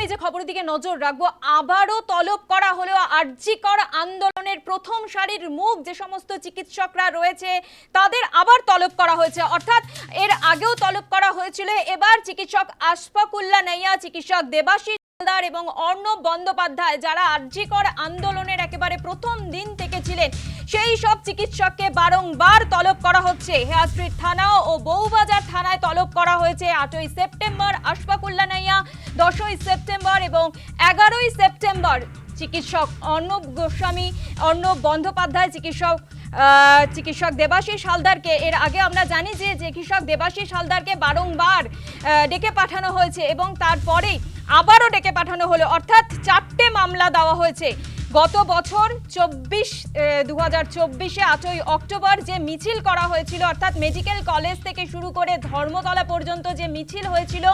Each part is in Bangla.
প্রথমেই যে খবরের দিকে নজর রাখব, আবারও তলব করা হলো আর্যিকর আন্দোলনের প্রথম সারির মুখ। যে সমস্ত চিকিৎসকরা রয়েছে, তাদের আবার তলব করা হয়েছে। অর্থাৎ এর আগেও তলব করা হয়েছিল। এবার চিকিৎসক আশফাকুল্লা নাইয়া চিকিৎসক দেবাশিস হালদার এবং অর্ণব বন্দ্যোপাধ্যায়, যারা আর্যিকর আন্দোলনের একেবারে প্রথম দিন থেকে ছিলেন, সেই সব চিকিৎসককে বারংবার তলব করা হচ্ছে। হেয়ার স্ট্রিট থানা ও বউবাজার থানায় তলব করা হয়েছে আটই সেপ্টেম্বর আশফাকুল্লা নাইয়া, দশই সেপ্টেম্বর এবং এগারোই সেপ্টেম্বর। চিকিৎসক অর্ণব গোস্বামী, অর্ণব বন্দ্যোপাধ্যায় চিকিৎসক চিকিৎসক দেবাশিস হালদারকে এর আগে আমরা জানি যে চিকিৎসক দেবাশিস হালদারকে বারংবার ডেকে পাঠানো হয়েছে এবং তারপরেই আবারও ডেকে পাঠানো হলো। অর্থাৎ চারটে মামলা দেওয়া হয়েছে। গত বছর চব্বিশ দু হাজার চব্বিশে আটই অক্টোবর যে মিছিল করা হয়েছিল, অর্থাৎ মেডিকেল কলেজ থেকে শুরু করে ধর্মতলা পর্যন্ত যে মিছিল হয়েছিল,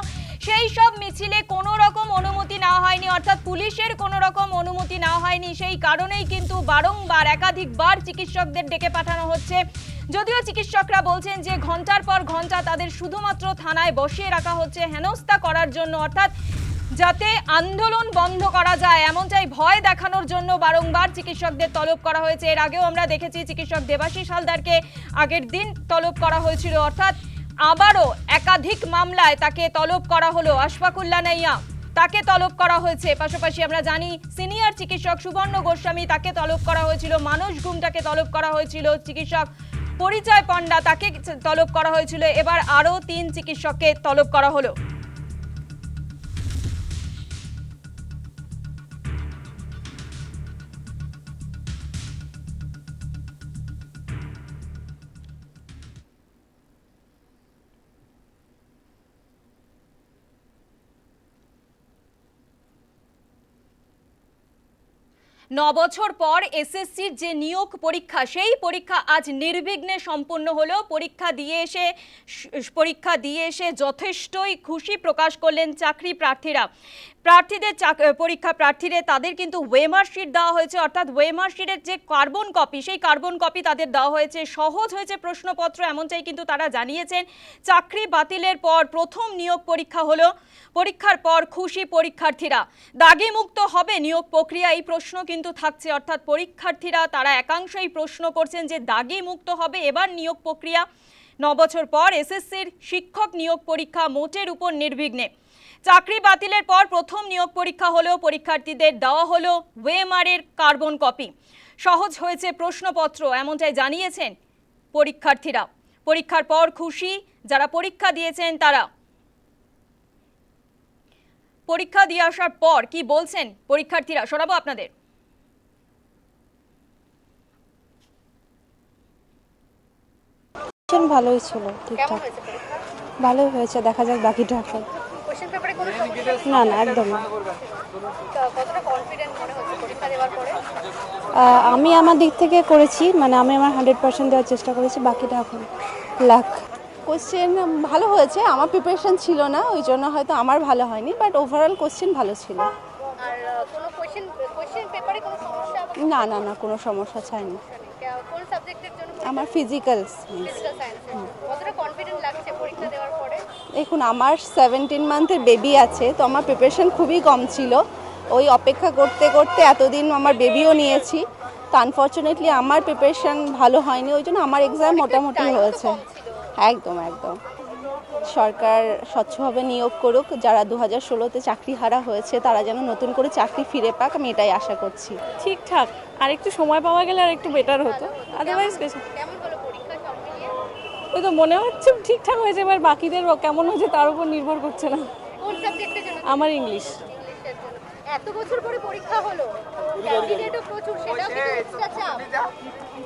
সেই সব মিছিলে কোনো রকম অনুমতি নেওয়া হয়নি। অর্থাৎ পুলিশের কোনো রকম অনুমতি নেওয়া হয়নি। সেই কারণেই কিন্তু বারংবার, একাধিকবার চিকিৎসকদের ডেকে পাঠানো হচ্ছে। যদিও চিকিৎসকরা বলছেন যে ঘণ্টার পর ঘণ্টা তাদের শুধুমাত্র থানায় বসিয়ে রাখা হচ্ছে হেনস্থা করার জন্য। অর্থাৎ যাতে আন্দোলন বন্ধ করা যায়, এমনটাই ভয় দেখানোর জন্য বারংবার চিকিৎসকদের তলব করা হয়েছে। এর আগেও আমরা দেখেছি চিকিৎসক দেবাশিস হালদারকে আগের দিন তলব করা হয়েছিল। অর্থাৎ আবারও একাধিক মামলায় তাকে তলব করা হলো। আশফাকুল্লা নাইয়া তাকে তলব করা হয়েছে। পাশাপাশি আমরা জানি সিনিয়র চিকিৎসক সুবর্ণ গোস্বামী তাকে তলব করা হয়েছিল। মানস গুমটাকে তলব করা হয়েছিল। চিকিৎসক পরিচয় পণ্ডা তাকে তলব করা হয়েছিল। এবার আরও তিন চিকিৎসককে তলব করা হলো। ন বছর পর এসএসসির যে নিয়োগ পরীক্ষা, সেই পরীক্ষা আজ নির্বিঘ্নে সম্পন্ন হলো। পরীক্ষা দিয়ে এসে পরীক্ষা দিয়ে এসে যথেষ্টই খুশি প্রকাশ করলেন চাকরি প্রার্থীরা। প্রার্থীদের পরীক্ষা প্রার্থীদের, তাদের কিন্তু ওয়েমার শিট দেওয়া হয়েছে। অর্থাৎ ওয়েমার শিটের যে কার্বন কপি, সেই কার্বন কপি তাদের দেওয়া হয়েছে। সহজ হয়েছে প্রশ্নপত্র, এমনটাই কিন্তু তারা জানিয়েছেন। চাকরি বাতিলের পর প্রথম নিয়োগ পরীক্ষা হলো। পরীক্ষার পর খুশি পরীক্ষার্থীরা। দাগি মুক্ত হবে নিয়োগ প্রক্রিয়া, এই প্রশ্ন কিন্তু থাকছে। অর্থাৎ পরীক্ষার্থীরা তারা একাংশই প্রশ্ন করছেন যে দাগি মুক্ত হবে এবার নিয়োগ প্রক্রিয়া। ন বছর পর এসএসসির শিক্ষক নিয়োগ পরীক্ষা মোটের উপর নির্বিঘ্নে। চাকরি বাতিলের পর প্রথম নিয়োগ পরীক্ষা হলেও পরীক্ষার্থীদের দেওয়া হলো ওয়েমারের কার্বন কপি। সহজ হয়েছে প্রশ্নপত্র, এমনটাই জানিয়েছেন পরীক্ষার্থীরা। পরীক্ষার পর খুশি যারা পরীক্ষা দিয়েছেন তারা। পরীক্ষা দিয়ে আসার পর কি বলছেন পরীক্ষার্থীরা? শোনাবো আপনাদের। কোশ্চেন ভালোই ছিল ঠিকঠাক। ভালোই হয়েছে দেখা যাক বাকিটা এখন কোশ্চেন পেপারে কোনো সমস্যা না না একদম না। তো কতটা কনফিডেন্ট মনে হচ্ছে পরীক্ষা দেওয়ার পরে? আহ, আমি আমার দিক থেকে করেছি মানে আমি আমার হান্ড্রেড পার্সেন্ট দেওয়ার চেষ্টা করেছি বাকিটা এখন লাক কোশ্চেন ভালো হয়েছে আমার প্রিপারেশন ছিল না ওই জন্য হয়তো আমার ভালো হয়নি বাট ওভারঅল কোশ্চেন ভালো ছিল। আর আহ, কোনো কোশ্চেন কোশ্চেন পেপারে কোনো সমস্যা? বা না না না কোনো সমস্যা ছাড়নি। আহ, কোন সাবজেক্টের জন্য আমার ফিজিক্যাল দেখুন আমার সেভেন্টিন মান্থের বেবি আছে তো আমার প্রিপারেশন খুবই কম ছিল। ওই অপেক্ষা করতে করতে এতদিন আমার বেবিও নিয়েছি। তো আনফর্চুনেটলি আমার প্রিপারেশন ভালো হয়নি ওই জন্য আমার এক্সাম মোটামুটি হয়েছে। একদম একদম। সরকার স্বচ্ছভাবে নিয়োগ করুক যারা দু হাজার ষোলোতে চাকরি হারা হয়েছে তারা যেন নতুন করে চাকরি ফিরে পাক আমি এটাই আশা করছি। ঠিকঠাক। আর একটু সময় পাওয়া গেলে আর একটু বেটার হতো আদারওয়াইজ বেশি। সব মিলিয়ে ওই তো মনে হচ্ছে ঠিকঠাক হয়েছে এবার বাকিদের কেমন হয়েছে তার উপর নির্ভর করছে না। আমার ইংলিশ এত বছর পরে পরীক্ষা হলো। ক্যান্ডিডেটও প্রচুর সেটাও কিন্তু চাপ।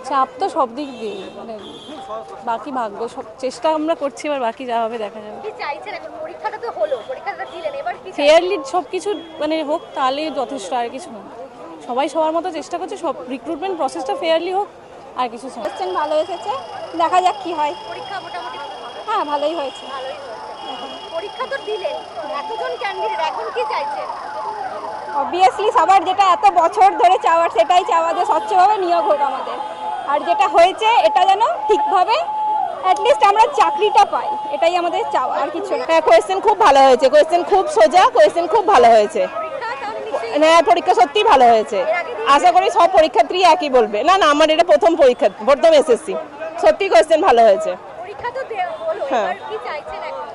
চাপ তো সব দিক দিয়ে মানে বাকি ভাগ্য সব চেষ্টা আমরা করছি এবার বাকি যা হবে দেখা যাবে। কি চাইছেন এখন পরীক্ষাটা তো হলো পরীক্ষাটা দিলেন এবার কি ফেয়ারলি সব কিছু মানে হোক তাহলেই যথেষ্ট আর কিছু না। সবাই সবার মতো চেষ্টা করছে সব রিক্রুটমেন্ট প্রসেসটা ফেয়ারলি হোক আর কিছু কোশ্চেন ভালো এসেছে দেখা যাক কি হয়। পরীক্ষা মোটামুটি হ্যাঁ ভালোই হয়েছে। ভালোই হয়েছে। পরীক্ষা তো দিলেন এতজন ক্যান্ডিডেট এখন কি চাইছেন? অবভিয়াসলি সবার যেটা এত বছর ধরে চাওয়ার সেটাই চাওয়া যে স্বচ্ছভাবে নিয়োগ হোক আমাদের। আর যেটা হয়েছে এটা যেন ঠিকভাবে অ্যাটলিস্ট আমরা চাকরিটা পাই। এটাই আমাদের চাওয়া আর কিছু না। হ্যাঁ কোয়েশ্চেন খুব ভালো হয়েছে। কোয়েশ্চেন খুব সোজা কোয়েশ্চেন খুব ভালো হয়েছে। হ্যাঁ পরীক্ষা সত্যি ভালো হয়েছে। আশা করি সব পরীক্ষার্থী একই বলবে। না না আমার এটা প্রথম পরীক্ষা প্রথম এসএসসি সত্যি কোয়েশ্চেন ভালো হয়েছে। হ্যাঁ।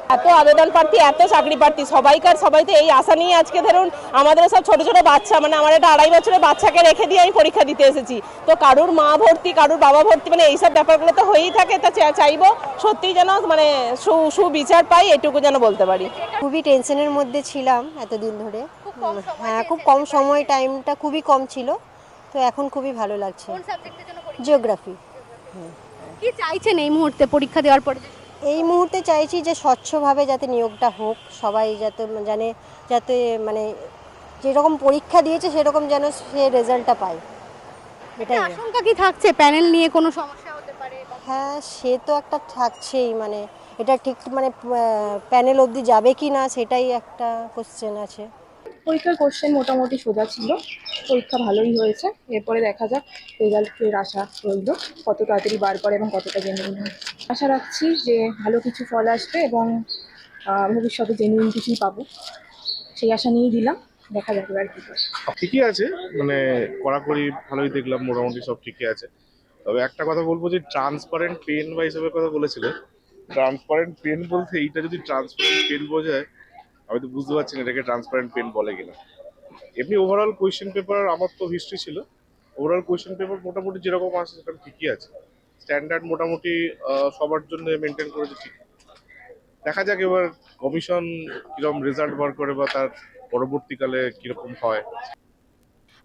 এত আবেদন প্রার্থী এত চাকরি প্রার্থী সবাইকার সবাই তো এই আশা নিয়ে আজকে ধরুন আমাদের সব ছোট ছোট বাচ্চা মানে আমার একটা আড়াই বছরের বাচ্চাকে রেখে দিয়ে আমি পরীক্ষা দিতে এসেছি। তো কারুর মা ভর্তি কারুর বাবা ভর্তি মানে এইসব ব্যাপারগুলো তো হয়েই থাকে তা চা- চাইব সত্যি যেন মানে সু- সুবিচার পাই এটুকু যেন বলতে পারি। খুবই টেনশনের মধ্যে ছিলাম এতদিন ধরে। হ্যাঁ খুব কম সময় টাইমটা খুবই কম ছিল। তো এখন খুবই ভালো লাগছে। কোন সাবজেক্টের জন্য পরীক্ষা? জিওগ্রাফি কি চাইছেন এই মুহূর্তে পরীক্ষা দেওয়ার পরে? এই মুহূর্তে চাইছি যে স্বচ্ছভাবে যাতে নিয়োগটা হোক সবাই যাতে জানে যাতে মানে যেরকম পরীক্ষা দিয়েছে সেরকম যেন সে রেজাল্টটা পায়। এটাই আশঙ্কা কি থাকছে? প্যানেল নিয়ে কোনো সমস্যা হতে পারে হ্যাঁ সে তো একটা থাকছেই মানে এটা ঠিক মানে প্যানেল অবধি যাবে কি না সেটাই একটা কোশ্চেন আছে। পরীক্ষার কোশ্চেন মোটামুটি সোজা ছিল। পরীক্ষা ভালোই হয়েছে। এরপরে দেখা যাক রেজাল্টের আশা রইল কত তাড়াতাড়ি বার করে এবং কতটা জেনুইন আশা রাখছি যে ভালো কিছু ফল আসবে এবং ভবিষ্যতে জেনুইন কিছুই পাবো। সেই আশা নিয়েই দিলাম। দেখা যাবে আর কি ঠিকই আছে। মানে কড়াকড়ি ভালোই দেখলাম। মোটামুটি সব ঠিকই আছে। তবে একটা কথা বলব যে ট্রান্সপারেন্ট পেন বা হিসাবে কথা বলেছিলেন ট্রান্সপারেন্ট পেন বলতে এইটা যদি ট্রান্সপারেন্ট পেন বোঝায় আমি তো বুঝতে পারছি না, এটাকে ট্রান্সপারেন্ট পেন বলে কিনা। এমনি ওভারঅল কোয়েশ্চেন পেপার আমার তো হিস্ট্রি ছিল। ওভারঅল কোয়েশ্চেন পেপার মোটামুটি যেরকম আছে সেরকম ঠিকই আছে। স্ট্যান্ডার্ড মোটামুটি সবার জন্য মেনটেন করেছে ঠিক দেখা যাক এবার কমিশন কীরকম রেজাল্ট বার করে বা তার পরবর্তীকালে কীরকম হয়।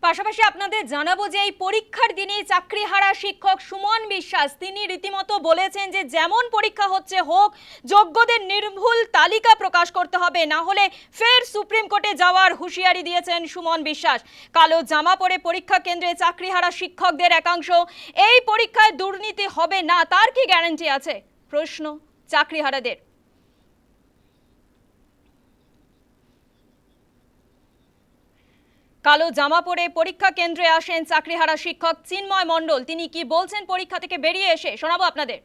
পাশাপাশি আপনাদের জানাব যে এই পরীক্ষার দিনে চাকরিহারা শিক্ষক সুমন বিশ্বাস, তিনি রীতিমতো বলেছেন যে যেমন পরীক্ষা হচ্ছে হোক, যোগ্যদের নির্ভুল তালিকা প্রকাশ করতে হবে, না হলে ফের সুপ্রিম কোর্টে যাওয়ার হুঁশিয়ারি দিয়েছেন সুমন বিশ্বাস। কালো জামা পরে পরীক্ষা কেন্দ্রে চাকরিহারা শিক্ষকদের একাংশ, এই পরীক্ষায় দুর্নীতি হবে না, তার কি গ্যারান্টি আছে? প্রশ্ন চাকরিহারাদের। কালো জামা পরে পরীক্ষা কেন্দ্রে আসেন চাকরিহারা শিক্ষক চিন্ময় মণ্ডল। তিনি কি বলছেন পরীক্ষা থেকে বেরিয়ে এসে? শোনাবো আপনাদের।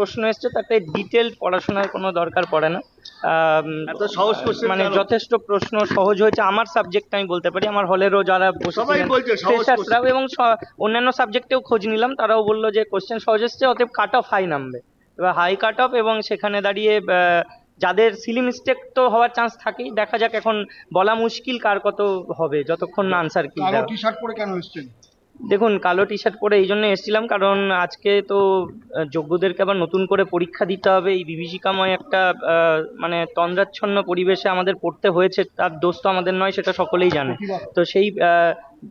প্রশ্ন এসছে তাতে ডিটেলড পড়াশোনার কোনো দরকার পড়ে না। আম, মানে যথেষ্ট প্রশ্ন সহজ হয়েছে। আমার সাবজেক্ট আমি বলতে পারি আমার হলেরও যারা ফ্রেশার্সরাও এবং অন্যান্য সাবজেক্টেও খোঁজ নিলাম তারাও বলল যে কোশ্চেন সহজ এসছে অতএব কাট অফ হাই নামবে। এবার হাই কাট অফ এবং সেখানে দাঁড়িয়ে আহ, যাদের সিলি মিস্টেক তো হওয়ার চান্স থাকেই। দেখা যাক এখন বলা মুশকিল কার কত হবে যতক্ষণ না আনসার কি কালো টি শার্ট পরে কেন এসছেন? দেখুন কালো টি শার্ট পরে এই জন্য এসেছিলাম কারণ আজকে তো যোগ্যদেরকে আবার নতুন করে পরীক্ষা দিতে হবে। এই বিভীষিকাময় একটা আহ, মানে তন্দ্রাচ্ছন্ন পরিবেশে আমাদের পড়তে হয়েছে তার দোষ তো আমাদের নয় সেটা সকলেই জানে। তো সেই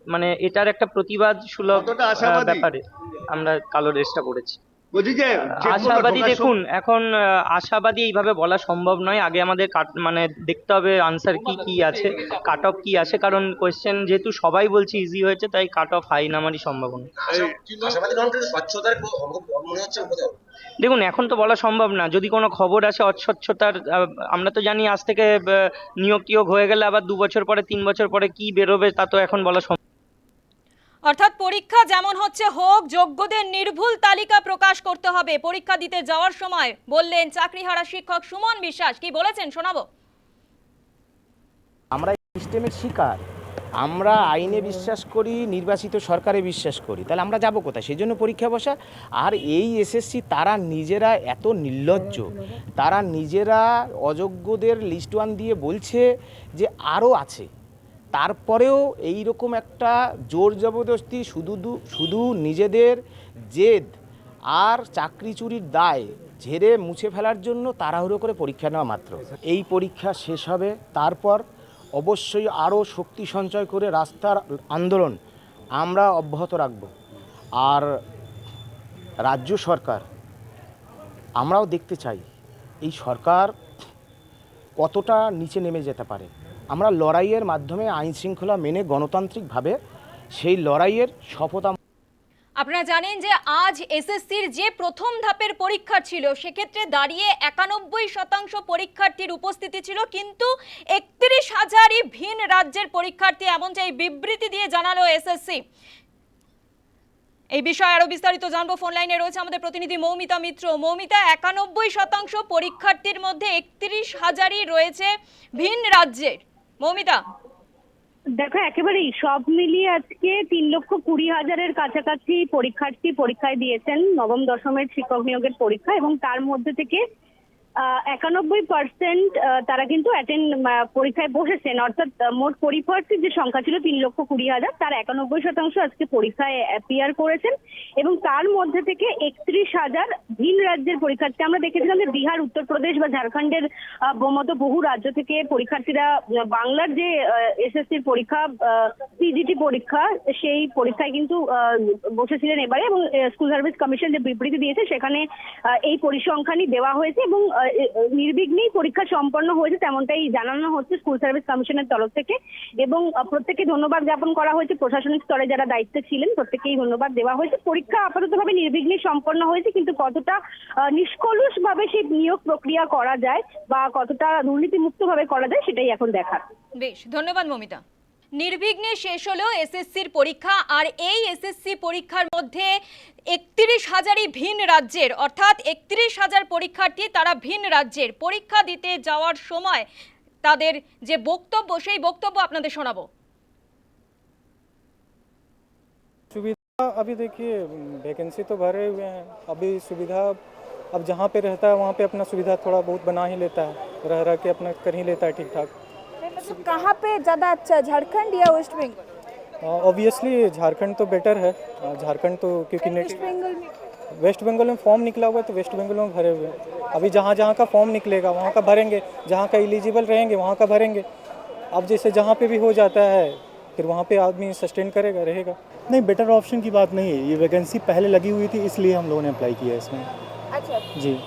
মানে এটার একটা প্রতিবাদ সুলভ ব্যাপারে আমরা কালো ড্রেসটা পড়েছি বলছি যে আশাবাদী দেখুন এখন আশাবাদী এইভাবে বলা সম্ভব নয়। আগে আমাদের কাট মানে দেখতে হবে আনসার কি কি আছে কাট অফ কি আছে। কারণ কোয়েশ্চেন যেহেতু সবাই বলছে ইজি হয়েছে তাই কাট অফ হাই নামারই সম্ভাবনা দেখুন এখন তো বলা সম্ভব না। যদি কোনো খবর আসে অস্বচ্ছতার আমরা তো জানি আজ থেকে নিয়োগ টিয়োগ হয়ে গেলে আবার দু বছর পরে তিন বছর পরে কি বেরোবে তা তো এখন বলা সম্ভব অর্থাৎ পরীক্ষা যেমন হচ্ছে হোক, যোগ্যদের নির্ভুল তালিকা প্রকাশ করতে হবে। পরীক্ষা দিতে যাওয়ার সময় বললেন চাকরিহারা শিক্ষক সুমন বিশ্বাস। কি বলেছেন শোনাবো? আমরা সিস্টেমের শিকার। আমরা আইনে বিশ্বাস করি, নির্বাচিত সরকারে বিশ্বাস করি। তাহলে আমরা যাব কোথায়? সেই জন্য পরীক্ষা বসা। আর এই এসএসসি তারা নিজেরা এত নির্লজ্জ। তারা নিজেরা অযোগ্যদের লিস্ট ওয়ান দিয়ে বলছে যে আরও আছে। তারপরেও এই রকম একটা জোর জবরদস্তি, শুধু শুধু নিজেদের জেদ আর চাকরি চুরির দায় ঝেড়ে মুছে ফেলার জন্য তাড়াহুড়ো করে পরীক্ষা নেওয়া মাত্র। এই পরীক্ষা শেষ হবে, তারপর অবশ্যই আরও শক্তি সঞ্চয় করে রাস্তার আন্দোলন আমরা অব্যাহত রাখব। আর রাজ্য সরকার, আমরাও দেখতে চাই, এই সরকার কতটা নিচে নেমে যেতে পারে। আমরা লড়াইয়ের মাধ্যমে আইন শৃঙ্খলা মেনে গণতান্ত্রিকভাবে সেই লড়াইয়ের শপথ আপনারা জানেন যে আজ এসএসসির যে প্রথম ধাপের পরীক্ষা ছিল, সেক্ষেত্রে দাঁড়িয়ে একানব্বই শতাংশ পরীক্ষার্থীর উপস্থিতি ছিল, কিন্তু একত্রিশ হাজারই ভিন রাজ্যের পরীক্ষার্থী এমন এমনটাই বিবৃতি দিয়ে জানালো এসএসসি। এই বিষয়ে আরও বিস্তারিত জানব। ফোন লাইনে রয়েছে আমাদের প্রতিনিধি মৌমিতা মিত্র। মৌমিতা, একানব্বই শতাংশ পরীক্ষার্থীর মধ্যে একত্রিশ হাজারই রয়েছে ভিন রাজ্যের। মৌমিতা। দেখো, একেবারেই সব মিলিয়ে আজকে তিন লক্ষ কুড়ি হাজারের কাছাকাছি পরীক্ষার্থী পরীক্ষায় দিয়েছেন নবম দশমের শিক্ষক নিয়োগের পরীক্ষা এবং তার মধ্যে থেকে একানব্বই পার্সেন্ট তারা কিন্তু অ্যাটেন্ড পরীক্ষায় বসেছেন। অর্থাৎ মোট পরীক্ষার্থীর যে সংখ্যা ছিল তিন লক্ষ কুড়ি হাজার, তার একানব্বই শতাংশ আজকে পরীক্ষায় অ্যাপিয়ার করেছেন এবং তার মধ্যে থেকে একত্রিশ হাজার ভিন রাজ্যের পরীক্ষার্থী আমরা দেখেছিলাম যে বিহার, উত্তরপ্রদেশ বা ঝাড়খণ্ডের মতো বহু রাজ্য থেকে পরীক্ষার্থীরা বাংলার যে এসএসসির পরীক্ষা পিজিটি পরীক্ষা, সেই পরীক্ষায় কিন্তু বসেছিলেন এবারে এবং স্কুল সার্ভিস কমিশন যে বিবৃতি দিয়েছে, সেখানে এই পরিসংখ্যানই দেওয়া হয়েছে এবং নির্বিঘ্নেই পরীক্ষা সম্পন্ন হয়েছে তেমনটাই জানানো হচ্ছে স্কুল সার্ভিস কমিশনের তরফ থেকে। এবং প্রত্যেককে ধন্যবাদ জ্ঞাপন করা হয়েছে প্রশাসনিক স্তরে যারা দায়িত্বে ছিলেন প্রত্যেকেই ধন্যবাদ দেওয়া হয়েছে। পরীক্ষা আপাততভাবে নির্বিঘ্নে সম্পন্ন হয়েছে কিন্তু কতটা আহ, নিষ্কলুষভাবে সেই নিয়োগ প্রক্রিয়া করা যায় বা কতটা দুর্নীতিমুক্ত ভাবে করা যায় সেটাই এখন দেখার। বেশ ধন্যবাদ মমিতা। নির্বিঘ্নে শেষ হলো এসএসসির পরীক্ষা আর এই এসএসসি পরীক্ষার মধ্যে একত্রিশ হাজারই ভিন রাজ্যের অর্থাৎ একত্রিশ হাজার পরীক্ষার্থী তারা ভিন রাজ্যের পরীক্ষা দিতে যাওয়ার সময় তাদের যে বক্তব্য সেই বক্তব্য আপনাদের শোনাবো सुविधा अभी देखिए वैकेंसी तो भरे हुए हैं अभी सुविधा अब जहाँ पे रहता है वहाँ पे अपना सुविधा थोड़ा बहुत बना ही लेता है रह रह के अपना कर ही लेता है ठीक ठाक कहाँ पे ज़्यादा अच्छा झारखंड या वेस्ट बंगाल ऑब्वियसली झारखंड तो बेटर है। अ, झारखंड तो क्योंकि वेस्ट नेट बंगाल में? वेस्ट बंगाल में फॉर्म निकला हुआ है तो वेस्ट बंगाल में भरे हुए हैं। अभी जहाँ जहाँ का फॉर्म निकलेगा वहाँ का भरेंगे। जहाँ का एलिजिबल रहेंगे वहाँ का भरेंगे। अब जैसे जहाँ पे भी हो जाता है फिर वहाँ पे आदमी सस्टेन करेगा रहेगा। नहीं बेटर ऑप्शन की बात नहीं है। ये वैकेंसी पहले लगी हुई थी इसलिए हम लोगों ने अप्लाई किया इसमें। अच्छा। जी।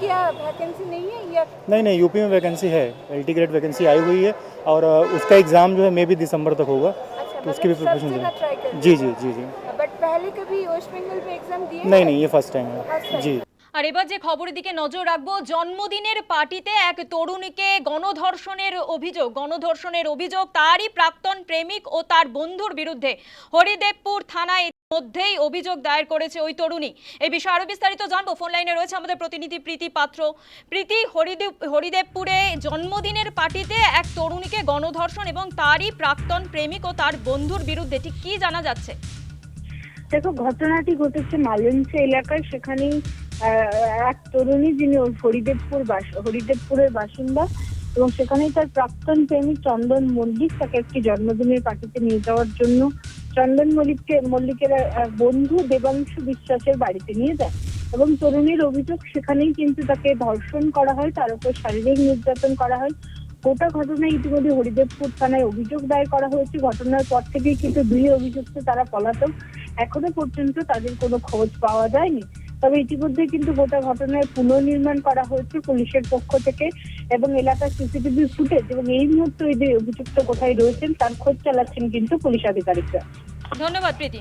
क्या वैकेंसी नहीं है या नहीं नहीं यूपी में वैकेंसी है एल टी ग्रेड वैकेंसी आई हुई है और उसका एग्ज़ाम जो है मे भी दिसंबर तक होगा। अच्छा तो उसकी भी preparation ji ji ji ji but पहले कभी वेस्ट बंगाल में एग्ज़ाम दिए नहीं नहीं ये फ़र्स्ट टाइम है। जी। আর এবার যে খবরের দিকে নজর রাখব, জন্মদিনের পার্টিতে এক তরুণীকে গণধর্ষণের অভিযোগ গণধর্ষণের অভিযোগ, তারই প্রাক্তন প্রেমিক ও তার বন্ধুর বিরুদ্ধে হরিদেবপুর থানায় মধ্যেই অভিযোগ দায়ের করেছে ওই তরুণী। এই বিষয়ে আরও বিস্তারিত জানব। ফোন লাইনে রয়েছে আমাদের প্রতিনিধি প্রীতি পাত্র। প্রীতি, হরিদেব, হরিদেবপুরে জন্মদিনের পার্টিতে এক তরুণীকে গণধর্ষণ এবং তারই প্রাক্তন প্রেমিক ও তার বন্ধুর বিরুদ্ধে ঠিক কি জানা যাচ্ছে? দেখো, ঘটনাটি ঘটেছে মালঞ্চ এলাকায়। সেখানেই এক তরুণী যিনি হরিদেবপুর বাস, হরিদেবপুরের বাসিন্দা এবং সেখানেই তার প্রাক্তন প্রেমিক চন্দন মল্লিক তাকে একটি জন্মদিনের পার্টিতে নিয়ে যাওয়ার জন্য চন্দন মল্লিককে, মল্লিকের বন্ধু দেবাংশু বিশ্বাসের বাড়িতে নিয়ে যায় এবং তরুণীর অভিযোগ সেখানেই কিন্তু তাকে ধর্ষণ করা হয়, তার উপর শারীরিক নির্যাতন করা হয়। গোটা ঘটনায় ইতিমধ্যে হরিদেবপুর থানায় অভিযোগ দায়ের করা হয়েছে। ঘটনার পর থেকেই কিন্তু দুই অভিযুক্ত তারা পলাতক। এখনও পর্যন্ত তাদের কোনো খোঁজ পাওয়া যায়নি। তবে ইতিমধ্যে কিন্তু গোটা ঘটনায় পুনর্নির্মাণ করা হয়েছে পুলিশের পক্ষ থেকে এবং এলাকার সিসিটিভি ফুটেজ এবং এই মুহূর্তে ওই যে অভিযুক্ত কোথায় রয়েছেন, তার খোঁজ চালাচ্ছেন কিন্তু পুলিশ আধিকারিকরা। ধন্যবাদ, প্রীতি।